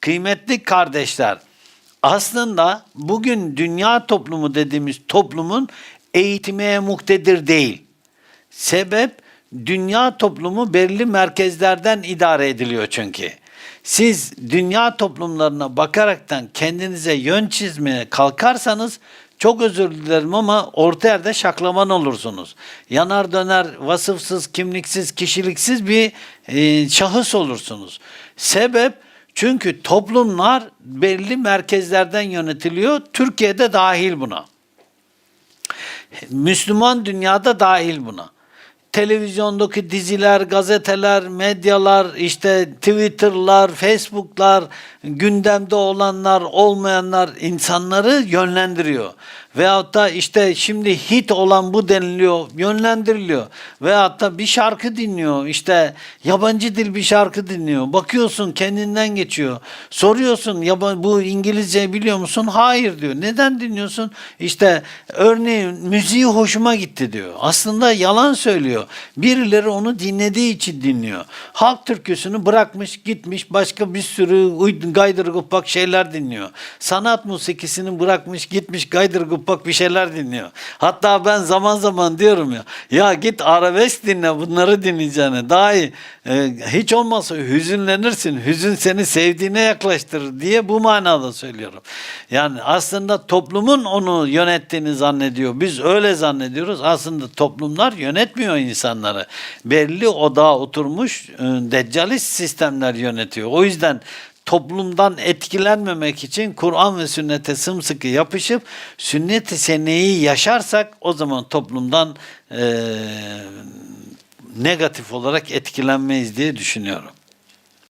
Kıymetli kardeşler, aslında bugün dünya toplumu dediğimiz toplumun eğitmeye muktedir değil. Sebep dünya toplumu belli merkezlerden idare ediliyor çünkü. Siz dünya toplumlarına bakaraktan kendinize yön çizmeye kalkarsanız çok özür dilerim ama orta yerde şaklaman olursunuz. Yanar döner vasıfsız, kimliksiz, kişiliksiz bir e, şahıs olursunuz. Sebep çünkü toplumlar belli merkezlerden yönetiliyor. Türkiye'de dahil buna. Müslüman dünyada dahil buna. Televizyondaki diziler, gazeteler, medyalar, işte Twitter'lar, Facebook'lar, gündemde olanlar, olmayanlar insanları yönlendiriyor. Veyahut da işte şimdi hit olan bu deniliyor, yönlendiriliyor. Veyahut da bir şarkı dinliyor, işte yabancı dil bir şarkı dinliyor. Bakıyorsun kendinden geçiyor. Soruyorsun bu İngilizce biliyor musun? Hayır diyor. Neden dinliyorsun? İşte örneğin müziği hoşuma gitti diyor. Aslında yalan söylüyor. Birileri onu dinlediği için dinliyor. Halk türküsünü bırakmış gitmiş başka bir sürü gaydır gupak şeyler dinliyor. Sanat musikisini bırakmış gitmiş gaydır gupak bir şeyler dinliyor. Hatta ben zaman zaman diyorum ya ya git arabesk dinle bunları dinleyeceğine daha iyi. Ee, hiç olmazsa hüzünlenirsin. Hüzün seni sevdiğine yaklaştırır diye bu manada söylüyorum. Yani aslında toplumun onu yönettiğini zannediyor. Biz öyle zannediyoruz. Aslında toplumlar yönetmiyor insanları. Belli odağa oturmuş e, deccalist sistemler yönetiyor. O yüzden toplumdan etkilenmemek için Kur'an ve sünnete sımsıkı yapışıp sünnet-i seneyi yaşarsak o zaman toplumdan e, negatif olarak etkilenmeyiz diye düşünüyorum.